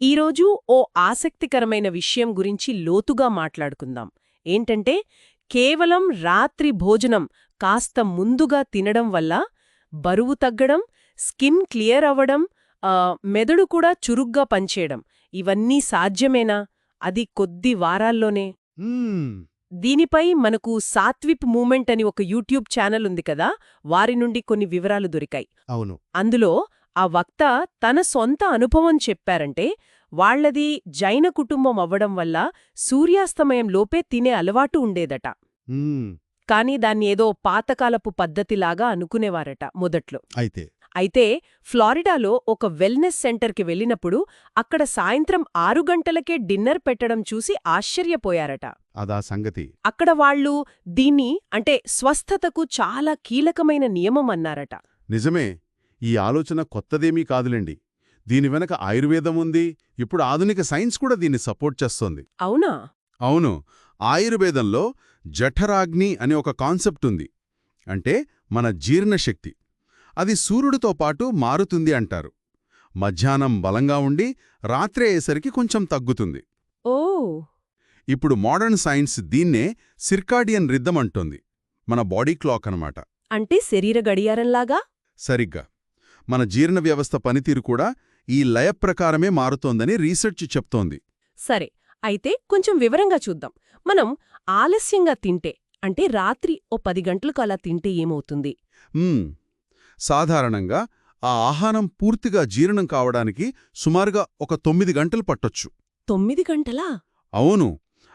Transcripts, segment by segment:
ఈరోజు ఓ ఆసక్తికరమైన విషయం గురించి లోతుగా మాట్లాడుకుందాం. ఏంటంటే కేవలం రాత్రి భోజనం కాస్త ముందుగా తినడం వల్ల బరువు తగ్గడం స్కిన్ క్లియర్ అవ్వడం మెదడు కూడా చురుగ్గా పనిచేయడం. ఇవన్నీ సాధ్యమేనా? అది కొద్ది వారాల్లోనే. దీనిపై మనకు సాత్విప్ మూమెంట్ అని ఒక యూట్యూబ్ ఛానల్ ఉంది కదా వారి నుండి కొన్ని వివరాలు దొరికాయి. అవును. అందులో ఆ వక్త తన సొంత అనుభవం చెప్పారంటే వాళ్ళది జైన కుటుంబం అవ్వడం వల్ల సూర్యాస్తమయం లోపే తినే అలవాటు ఉండేదట. కాని దాన్ని ఏదో పాతకాలపు పద్ధతిలాగా అనుకునేవారట మొదట్లో. అయితే? అయితే ఫ్లారిడాలో ఒక వెల్నెస్ సెంటర్కి వెళ్ళినప్పుడు అక్కడ సాయంత్రం ఆరు గంటలకే డిన్నర్ పెట్టడం చూసి ఆశ్చర్యపోయారట. అదా సంగతి. అక్కడ వాళ్ళు దీన్ని అంటే స్వస్థతకు చాలా కీలకమైన నియమం అన్నారట. నిజమే. ఈ ఆలోచన కొత్తదేమీ కాదులేండి. దీని వెనక ఆయుర్వేదం ఉంది ఇప్పుడు ఆధునిక సైన్స్ కూడా దీన్ని సపోర్ట్ చేస్తోంది. అవునా? అవును ఆయుర్వేదంలో జఠరాగ్ని అనే ఒక కాన్సెప్ట్ ఉంది. అంటే మన జీర్ణశక్తి. అది సూర్యుడితో పాటు మారుతుంది అంటారు. మధ్యాహ్నం బలంగా ఉండి రాత్రి అయ్యేసరికి కొంచెం తగ్గుతుంది. ఓ! ఇప్పుడు మోడర్న్ సైన్స్ దీన్నే సిర్కాడియన్ రిద్దం అంటోంది. మన బాడీ క్లాక్ అన్నమాట. అంటే శరీర గడియారంలాగా? సరిగ్గా. మన జీర్ణ వ్యవస్థ పనితీరు కూడా ఈ లయ ప్రకారమే మారుతోందని రీసెర్చ్ చెప్తోంది. సరే అయితే కొంచెం వివరంగా చూద్దాం. మనం ఆలస్యంగా తింటే అంటే రాత్రి ఓ పది గంటలకు అలా తింటే ఏమవుతుంది. సాధారణంగా ఆ ఆహారం పూర్తిగా జీర్ణం కావడానికి సుమారుగా ఒక తొమ్మిది గంటలు పట్టొచ్చు. తొమ్మిది గంటలా? అవును.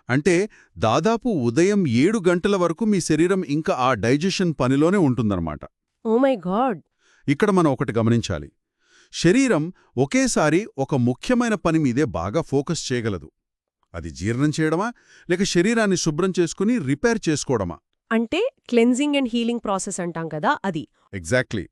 అంటే దాదాపు ఉదయం ఏడు గంటల వరకు మీ శరీరం ఇంకా ఆ డైజెషన్ పనిలోనే ఉంటుందన్నమాట. Oh my god! ఇక్కడ మనం ఒకటి గమనించాలి. శరీరం ఒకేసారి ఒక ముఖ్యమైన పని మీదే బాగా ఫోకస్ చేయగలదు. అది జీర్ణం చేయడమా? లేక శరీరాన్ని శుభ్రం చేసుకుని రిపేర్ చేసుకోవడమా? అంటే క్లెన్జింగ్ అండ్ హీలింగ్ ప్రాసెస్ అంటాం కదా అది. ఎగ్జాక్ట్లీ.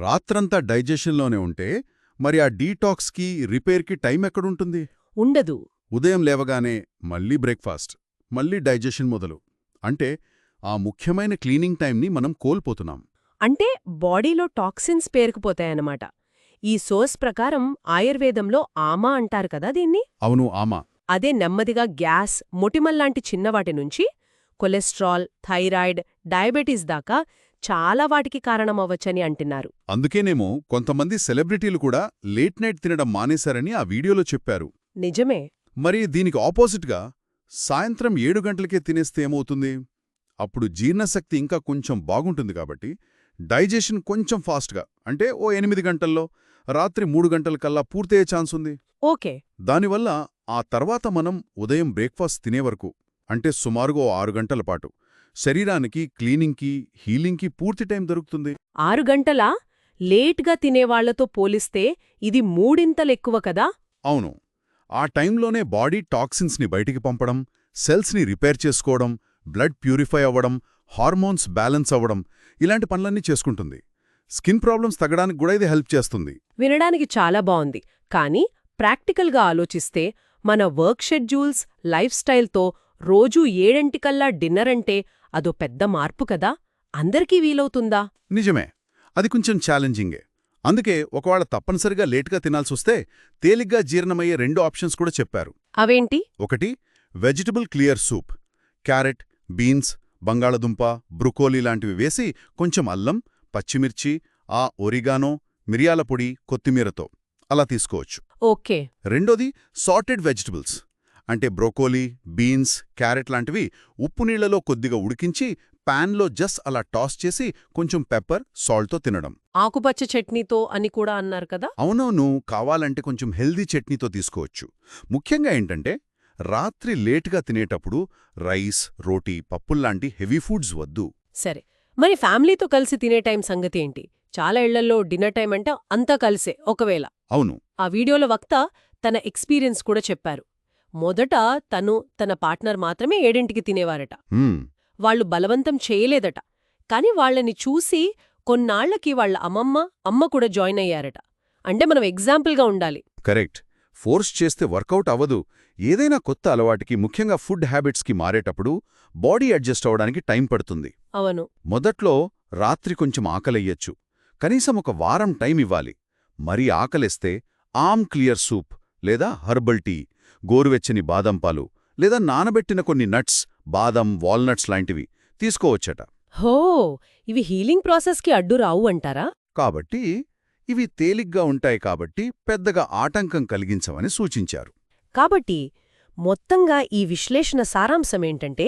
రాత్రంతా డైజెషన్లోనే ఉంటే మరి ఆ డీటాక్స్కి రిపేర్కి టైం ఎక్కడుంటుంది? ఉండదు. ఉదయం లేవగానే మళ్ళీ బ్రేక్ఫాస్ట్ మళ్ళీ డైజెషన్ మొదలు. అంటే ఆ ముఖ్యమైన క్లీనింగ్ టైంని మనం కోల్పోతున్నాం. అంటే బాడీలో టాక్సిన్స్ పేరుకుపోతాయన్నమాట. ఈ సోర్స్ ప్రకారం ఆయుర్వేదంలో ఆమా అంటారు కదా దీన్ని? అవును ఆమా. అదే నెమ్మదిగా గ్యాస్ మొటిమల్లాంటి చిన్నవాటి నుంచి కొలెస్ట్రాల్ థైరాయిడ్ డయాబెటీస్ దాకా చాలా వాటికి కారణమవ్వచ్చని అంటున్నారు. అందుకేనేమో కొంతమంది సెలబ్రిటీలు కూడా లేట్ నైట్ తినడం మానేశారని ఆ వీడియోలో చెప్పారు. నిజమే. మరి దీనికి ఆపోజిట్గా సాయంత్రం ఏడు గంటలకే తినేస్తే ఏమవుతుంది? అప్పుడు జీర్ణశక్తి ఇంకా కొంచెం బాగుంటుంది కాబట్టి డైజెషన్ కొంచెం ఫాస్ట్గా. అంటే ఓ ఎనిమిది గంటల్లో రాత్రి మూడు గంటలకల్లా పూర్తయ్యే ఛాన్స్ ఉంది. ఓకే. దానివల్ల ఆ తర్వాత మనం ఉదయం బ్రేక్ఫాస్ట్ తినే వరకు అంటే సుమారుగా ఓ ఆరు గంటల పాటు శరీరానికి క్లీనింగ్కి హీలింగ్కి పూర్తి టైం దొరుకుతుంది. ఆరు గంటలా? లేట్గా తినేవాళ్ళతో పోలిస్తే ఇది మూడింతలెక్కువ కదా? అవును. ఆ టైంలోనే బాడీ టాక్సిన్స్ని బయటికి పంపడం సెల్స్ని రిపేర్ చేసుకోవడం బ్లడ్ ప్యూరిఫై అవ్వడం హార్మోన్స్ బ్యాలెన్స్ అవ్వడం ఇలాంటి పనులన్నీ చేసుకుంటుంది. స్కిన్ ప్రాబ్లమ్స్ తగ్గడానికి కూడా ఇది హెల్ప్ చేస్తుంది. వినడానికి చాలా బావుంది కానీ ప్రాక్టికల్గా ఆలోచిస్తే మన వర్క్ షెడ్యూల్స్ లైఫ్ స్టైల్తో రోజూ ఏడంటికల్లా డిన్నర్ అంటే అదో పెద్ద మార్పు కదా? అందరికీ వీలవుతుందా? నిజమే. అది కొంచెం ఛాలెంజింగే. అందుకే ఒకవేళ తప్పనిసరిగా లేట్గా తినాల్సొస్తే తేలిగ్గా జీర్ణమయ్యే రెండు ఆప్షన్స్ కూడా చెప్పారు. అవేంటి? ఒకటి vegetable clear soup. Carrot beans బంగాళదుంప బ్రుకోలీ లాంటివి వేసి కొంచెం అల్లం పచ్చిమిర్చి ఆ ఒరిగానో మిరియాల పొడి కొత్తిమీరతో అలా తీసుకోవచ్చు. ఓకే. రెండోది సార్టెడ్ వెజిటబుల్స్. అంటే బ్రోకోలీ బీన్స్ క్యారెట్ లాంటివి ఉప్పు నీళ్ళలో కొద్దిగా ఉడికించి పాన్లో జస్ట్ అలా టాస్ చేసి కొంచెం పెప్పర్ సాల్ట్తో తినడం. ఆకుపచ్చ చట్నీతో అని కూడా అన్నారు కదా? అవునవును కావాలంటే కొంచెం హెల్దీ చట్నీతో తీసుకోవచ్చు. ముఖ్యంగా ఏంటంటే రాత్రి లేటుగా తినేటప్పుడు రైస్ రోటీ పప్పుల్లాంటి హెవీ ఫుడ్స్ వద్దు. సరే మరి ఫ్యామిలీతో కలిసి తినే టైం సంగతి ఏంటి? చాలా ఇళ్ళలో డిన్నర్ టైం అంటే అంతా కలిసే ఒకవేళ. అవును. ఆ వీడియోలో వక్త తన ఎక్స్పీరియన్స్ కూడా చెప్పారు. మొదట తను తన పార్ట్నర్ మాత్రమే ఏడింటికి తినేవారట. వాళ్ళు బలవంతం చేయలేదట. కాని వాళ్ళని చూసి కొన్నాళ్ళకి వాళ్ళ అమ్మమ్మ అమ్మ కూడా జాయిన్ అయ్యారట. అంటే మనం ఎగ్జాంపుల్గా ఉండాలి. కరెక్ట్. ఫోర్స్ చేస్తే వర్కౌట్ అవ్వదు. ఏదైనా కొత్త అలవాటుకి ముఖ్యంగా ఫుడ్ హ్యాబిట్స్కి మారేటప్పుడు బాడీ అడ్జస్ట్ అవడానికి టైం పడుతుంది. అవును. మొదట్లో రాత్రి కొంచెం ఆకలయ్యొచ్చు. కనీసం ఒక వారం టైం ఇవ్వాలి. మరీ ఆకలిస్తే ఆమ్ క్లియర్ సూప్ లేదా హర్బల్ టీ గోరువెచ్చని బాదం పాలు లేదా నానబెట్టిన కొన్ని నట్స్ బాదం వాల్నట్స్ లాంటివి తీసుకోవచ్చట. హో! ఇవి హీలింగ్ ప్రాసెస్కి అడ్డు రావు అంటారా? కాబట్టి ఇవి తేలిగ్గా ఉంటాయి కాబట్టి పెద్దగా ఆటంకం కలిగించవని సూచించారు. కాబట్టి మొత్తంగా ఈ విశ్లేషణ సారాంశమేంటంటే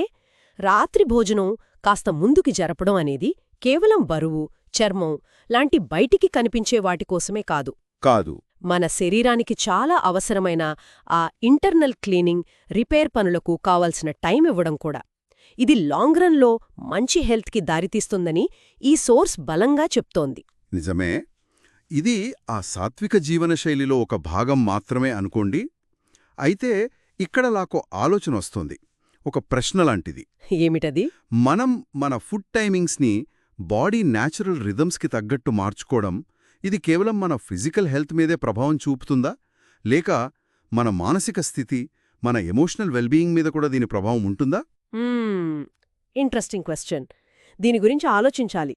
రాత్రి భోజనం కాస్త ముందుకి జరపడం అనేది కేవలం బరువు చర్మం లాంటి బయటికి కనిపించే వాటి కోసమే కాదు. కాదు. మన శరీరానికి చాలా అవసరమైన ఆ ఇంటర్నల్ క్లీనింగ్ రిపేర్ పనులకు కావాల్సిన టైం ఇవ్వడం కూడా. ఇది లాంగ్ రన్లో మంచి హెల్త్కి దారితీస్తుందని ఈ సోర్స్ బలంగా చెప్తోంది. నిజమే. ఇది ఆ సాత్విక జీవనశైలిలో ఒక భాగం మాత్రమే అనుకోండి. అయితే ఇక్కడ నాకు ఆలోచన వస్తుంది. ఒక ప్రశ్న లాంటిది. ఏమిటది? మనం మన ఫుడ్ టైమింగ్స్ని బాడీ న్యాచురల్ రిథమ్స్కి తగ్గట్టు మార్చుకోవడం ఇది కేవలం మన ఫిజికల్ హెల్త్ మీదే ప్రభావం చూపుతుందా? లేక మన మానసిక స్థితి మన ఎమోషనల్ వెల్బీయింగ్ మీద కూడా దీని ప్రభావం ఉంటుందా? ఇంట్రెస్టింగ్ క్వశ్చన్ దీని గురించి ఆలోచించాలి.